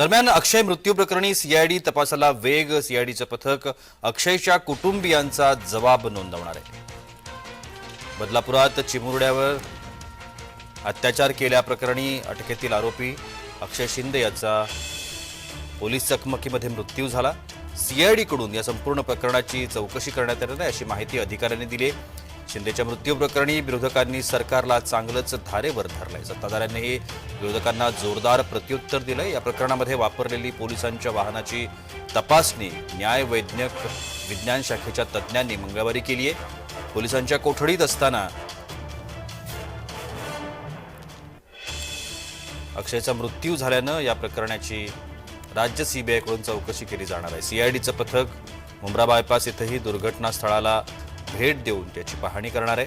दरम्यान अक्षय मृत्यू प्रकरणी सीआयडी तपासाला वेग सीआयडीचं पथक अक्षयच्या कुटुंबियांचा जबाब नोंदवणार आहे बदलापुरात चिमुरड्यावर अत्याचार केल्याप्रकरणी अटकेतील आरोपी अक्षय शिंदे याचा पोलीस चकमकीमध्ये मृत्यू झाला सीआयडीकडून या संपूर्ण प्रकरणाची चौकशी करण्यात येणार आहे अशी माहिती अधिकाऱ्यांनी दिली आहे. शिंदेच्या मृत्यू प्रकरणी विरोधकांनी सरकारला चांगलंच धारेवर धरलंय. सत्ताधाऱ्यांनीही विरोधकांना जोरदार प्रत्युत्तर दिलंय. या प्रकरणामध्ये वापरलेली पोलिसांच्या वाहनाची तपासणी न्यायवैज्ञक विज्ञान शाखेच्या तज्ज्ञांनी मंगळवारी केली आहे. पोलिसांच्या कोठडीत असताना अक्षयचा मृत्यू झाल्यानं या प्रकरणाची राज्य सीबीआयकडून चौकशी केली जाणार आहे. सीआयडीचं पथक मुंब्रा बायपास इथंही दुर्घटनास्थळाला भेट देऊन त्याची पाहणी करणार आहे.